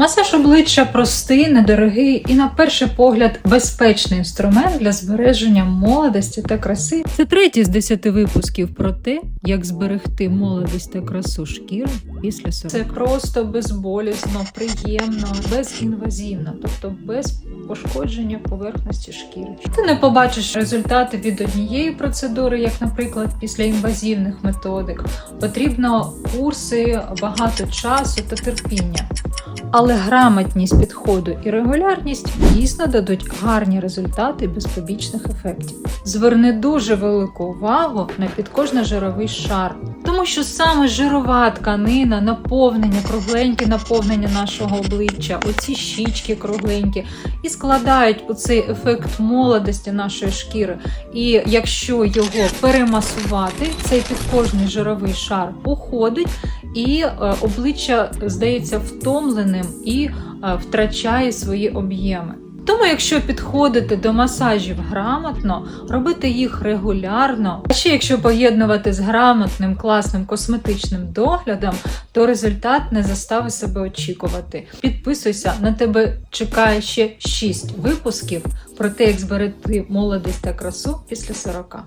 Масаж обличчя простий, недорогий і, на перший погляд, безпечний інструмент для збереження молодості та краси. Це третій з десяти випусків про те, як зберегти молодість та красу шкіри після 40. Це просто безболісно, приємно, безінвазивно, тобто без пошкодження поверхності шкіри. Ти не побачиш результати від однієї процедури, як, наприклад, після інвазивних методик. Потрібно курси, багато часу та терпіння. Але грамотність підходу і регулярність дійсно дадуть гарні результати без побічних ефектів. Зверни дуже велику увагу на підкожно-жировий шар, тому що саме жирова тканина, наповнення, кругленьке наповнення нашого обличчя, оці щічки кругленькі, і складають оцей ефект молодості нашої шкіри. І якщо його перемасувати, цей підкожний жировий шар уходить, і е, обличчя здається втомленим і е, втрачає свої об'єми. Тому, якщо підходити до масажів грамотно, робити їх регулярно, а ще якщо поєднувати з грамотним класним косметичним доглядом, то результат не заставить себе очікувати. Підписуйся, на тебе чекає ще 6 випусків про те, як зберегти молодість та красу після 40.